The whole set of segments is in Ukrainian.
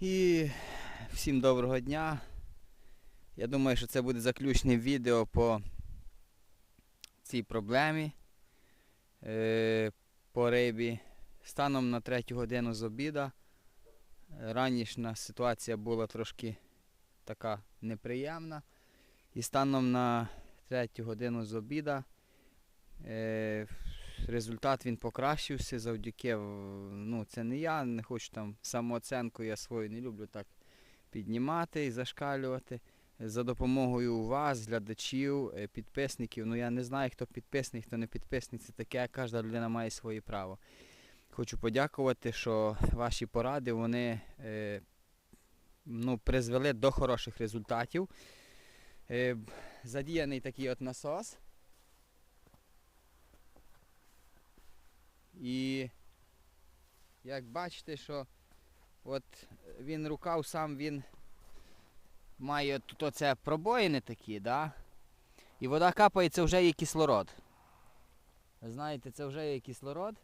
І всім доброго дня. Я думаю, що це буде заключне відео по цій проблемі е, по рибі. Станом на третю годину з обіда. Ранішня ситуація була трошки така неприємна. І станом на третю годину з обіда е, результат він покращився завдяки, ну це не я, не хочу там самооценку, я свою не люблю так піднімати і зашкалювати. За допомогою вас, глядачів, е, підписників. Ну я не знаю, хто підписник, хто не підписник, це таке, кожна людина має своє право. Хочу подякувати, що ваші поради вони е, ну, призвели до хороших результатів. Е, задіяний такий от насос. І як бачите, що от він рукав сам він має тут оце пробоїни такі, да? І вода капає, це вже є кислород. Знаєте, це вже є кислород.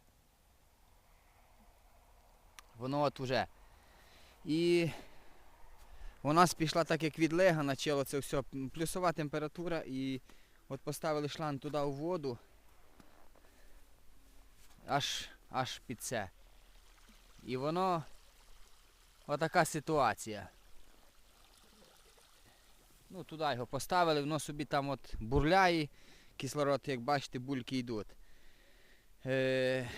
Воно от уже. І у нас пішла так як відлега, почало це все. Плюсова температура і от поставили шланг туди у воду. Аж, аж під це. І воно отака ситуація. Ну, туди його поставили, воно собі там от бурляє, кислород, як бачите, бульки йдуть. Е,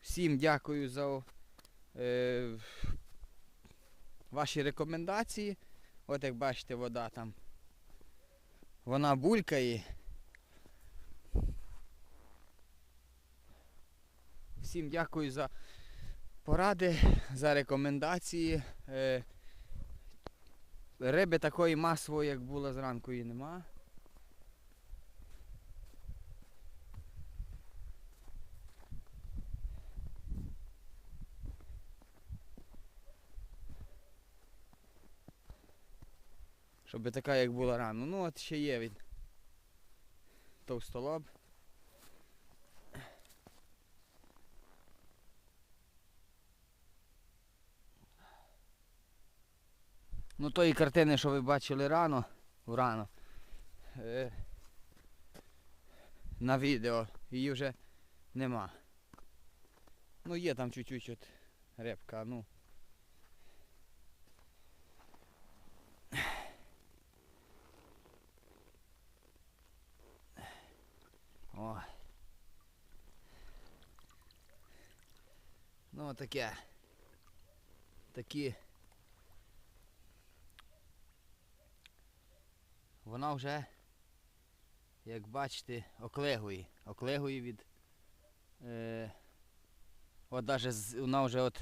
всім дякую за е, ваші рекомендації. От як бачите, вода там. Вона булькає. Всім дякую за поради, за рекомендації. Е, Риби такої масової, як було зранку, і нема. Щоб така, як була рано. Ну от ще є він. Товстолоб. Ну тої картини, що ви бачили рано, врано, е, на відео, її вже нема. Ну є там чуть-чуть от репка, ну. О. Ну таке. Такі. Вона вже, як бачите, оклегує. Оклегує від. Е, от з- вона вже от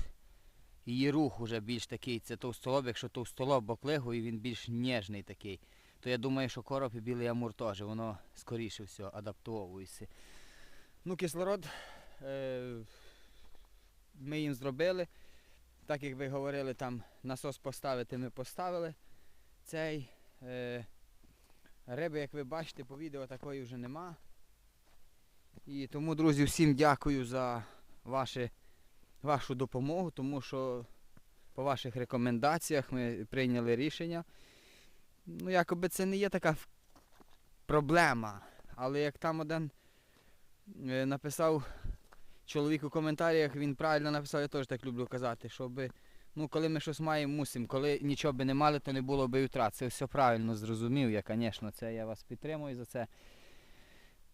її рух вже більш такий, це товстолоб, якщо товстолоб оклегує, він більш ніжний такий. То я думаю, що короб і білий амур теж, воно скоріше все адаптовується. Ну, кислород е, ми їм зробили. Так як ви говорили, там насос поставити ми поставили цей. Е, Риби, як ви бачите, по відео такої вже нема. І тому, друзі, всім дякую за ваші, вашу допомогу, тому що по ваших рекомендаціях ми прийняли рішення. Ну, якоби це не є така проблема. Але як там один е, написав чоловік у коментарях, він правильно написав, я теж так люблю казати, щоб ну, коли ми щось маємо, мусимо. Коли нічого би не мали, то не було би і втрат. Це все правильно зрозумів я, звісно, це я вас підтримую за це.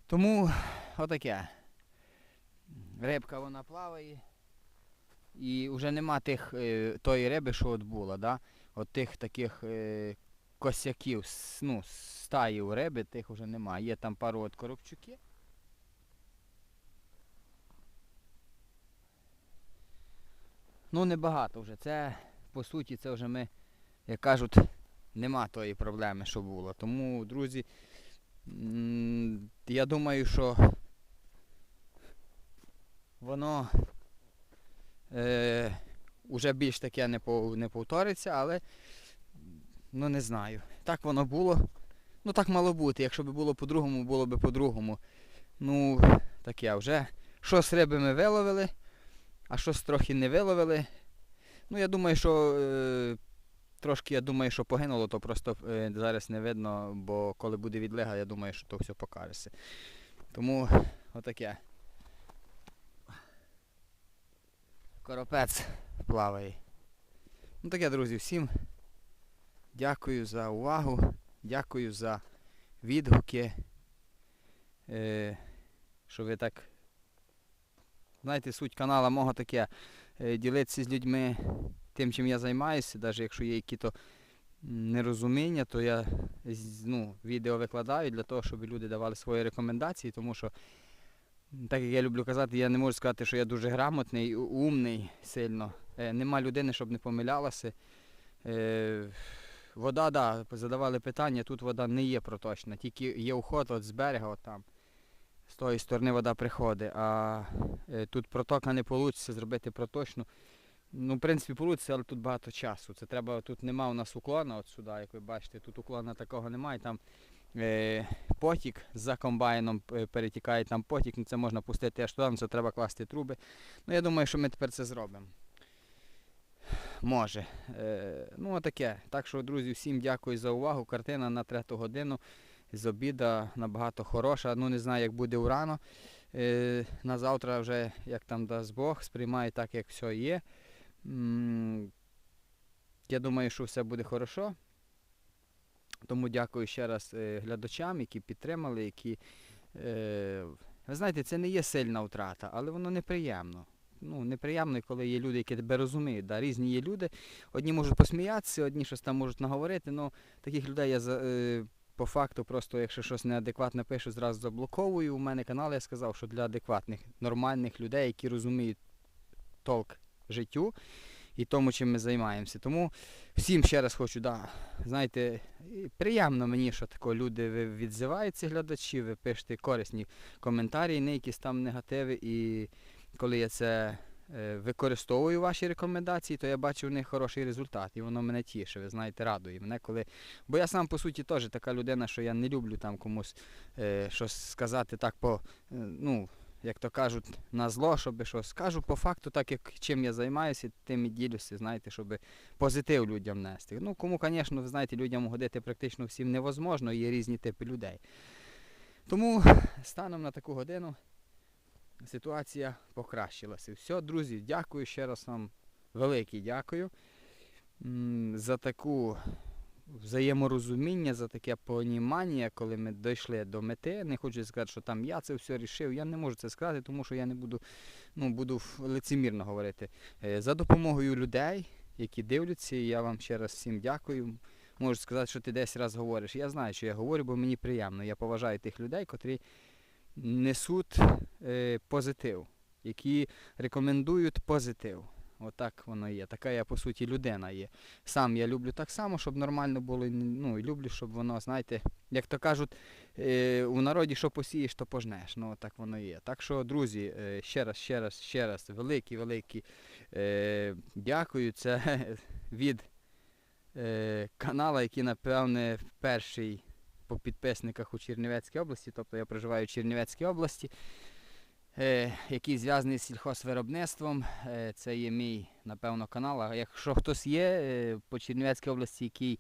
Тому отаке. Рибка вона плаває. І вже нема тих, е, тої риби, що от була, да? от тих таких е, косяків, ну, стаїв риби, тих вже нема. Є там пару от коробчуків. Ну, небагато вже. Це, по суті, це вже ми, як кажуть, нема тої проблеми, що було. Тому, друзі, я думаю, що воно е, уже більш таке не, пов- не повториться, але ну не знаю. Так воно було. Ну так мало бути. Якщо б було по-другому, було б по-другому. Ну, таке вже. Що з риби ми виловили, а щось трохи не виловили. Ну, я думаю, що е, трошки я думаю, що погинуло, то просто е, зараз не видно, бо коли буде відлига, я думаю, що то все покажеться. Тому отаке. Коропець плаває. Ну таке, друзі, всім дякую за увагу, дякую за відгуки. Е, що ви так. Знаєте, суть канала мого таке е, ділитися з людьми тим, чим я займаюся, навіть якщо є якісь нерозуміння, то я ну, відео викладаю для того, щоб люди давали свої рекомендації, тому що, так як я люблю казати, я не можу сказати, що я дуже грамотний, умний сильно. Е, Нема людини, щоб не помилялася. Е, Вода, да, задавали питання, тут вода не є проточна, тільки є уход от з берега, от там. З тої сторони вода приходить, а е, тут протока не вийде зробити проточну. Ну, в принципі, вийде, але тут багато часу. Це треба, тут нема у нас уклона от сюди, як ви бачите, тут уклона такого немає. Там е, потік за комбайном е, перетікає там потік, ну, це можна пустити аж туди, ну, це треба класти труби. Ну, я думаю, що ми тепер це зробимо. Може. Е, ну, отаке. Так що, друзі, всім дякую за увагу. Картина на трету годину з обіда набагато хороша. Ну, не знаю, як буде урано. Е, на завтра вже, як там дасть Бог, сприймаю так, як все є. Я думаю, що все буде хорошо. Тому дякую ще раз е, глядачам, які підтримали, які. Е, ви знаєте, це не є сильна втрата, але воно неприємно. Ну, неприємно, коли є люди, які тебе розуміють. Да? Різні є люди. Одні можуть посміятися, одні щось там можуть наговорити. Ну, таких людей я по факту просто, якщо щось неадекватне пишу, зразу заблоковую. У мене канал я сказав, що для адекватних, нормальних людей, які розуміють толк життю і тому, чим ми займаємося. Тому всім ще раз хочу, да, знаєте, приємно мені, що тако люди ви відзиваються, глядачі, ви пишете корисні коментарі, не якісь там негативи. І коли я це використовую ваші рекомендації, то я бачу в них хороший результат. І воно мене тішить, ви знаєте, радує мене, коли. Бо я сам по суті теж така людина, що я не люблю там комусь е, щось сказати так по. е, ну, як то кажуть, на зло, щоб щось скажу по факту, так як чим я займаюся, тим і ділюся, знаєте, щоб позитив людям нести. Ну, кому, звісно, ви знаєте, людям угодити практично всім невозможно, є різні типи людей. Тому станом на таку годину ситуація покращилася. Все, друзі, дякую ще раз вам велике дякую за таку взаєморозуміння, за таке понімання, коли ми дійшли до мети. Не хочу сказати, що там я це все рішив. Я не можу це сказати, тому що я не буду, ну, буду лицемірно говорити. Е, За допомогою людей, які дивляться, я вам ще раз всім дякую. Можу сказати, що ти десь раз говориш. Я знаю, що я говорю, бо мені приємно. Я поважаю тих людей, котрі несуть е, позитив, які рекомендують позитив. Отак воно є. Така я по суті людина є. Сам я люблю так само, щоб нормально було. Ну, і люблю, щоб воно, знаєте, як то кажуть, е, у народі що посієш, то пожнеш. Ну, так воно є. Так що, друзі, е, ще раз, ще раз, ще раз, великі, великі дякую. Це від канала, який, напевне, перший по підписниках у Чернівецькій області, тобто я проживаю в Чернівецькій області, е, який зв'язаний з сільхозвиробництвом. Е, це є мій, напевно, канал. А якщо хтось є е, по Чернівецькій області, який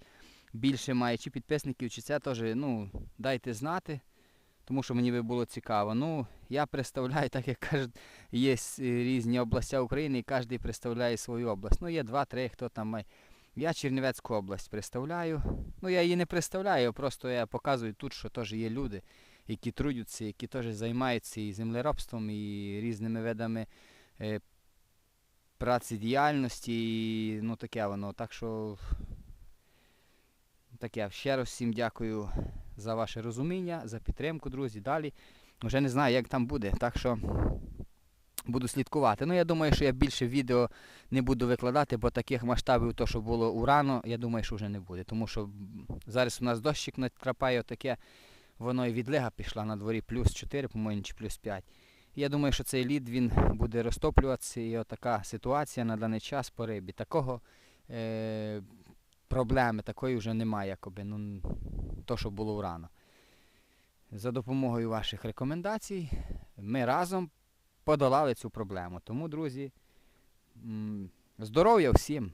більше має чи підписників, чи це теж, ну, дайте знати, тому що мені би було цікаво. Ну, я представляю, так як кажуть, є різні області України, і кожен представляє свою область. Ну, є два-три, хто там має. Я Чернівецьку область представляю. Ну, я її не представляю, просто я показую тут, що теж є люди, які трудяться, які теж займаються і землеробством, і різними видами е, праці діяльності, і ну таке воно. Так що таке. Ще раз всім дякую за ваше розуміння, за підтримку, друзі. Далі. Вже не знаю, як там буде. Так що буду слідкувати. Ну, я думаю, що я більше відео не буду викладати, бо таких масштабів, то, що було урано, я думаю, що вже не буде. Тому що зараз у нас дощик накрапає таке, воно і відлига пішла на дворі плюс 4, по-моєму, чи плюс 5. І Я думаю, що цей лід він буде розтоплюватися, і отака ситуація на даний час по рибі. Такого е- проблеми такої вже немає, якоби, ну, то, що було урано. За допомогою ваших рекомендацій ми разом подолали цю проблему. Тому, друзі, Здоров'я всім.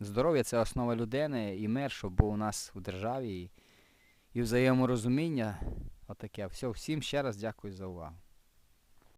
Здоров'я це основа людини і мир, щоб був у нас у державі і, і взаєморозуміння. Отаке. Все, всім ще раз дякую за увагу.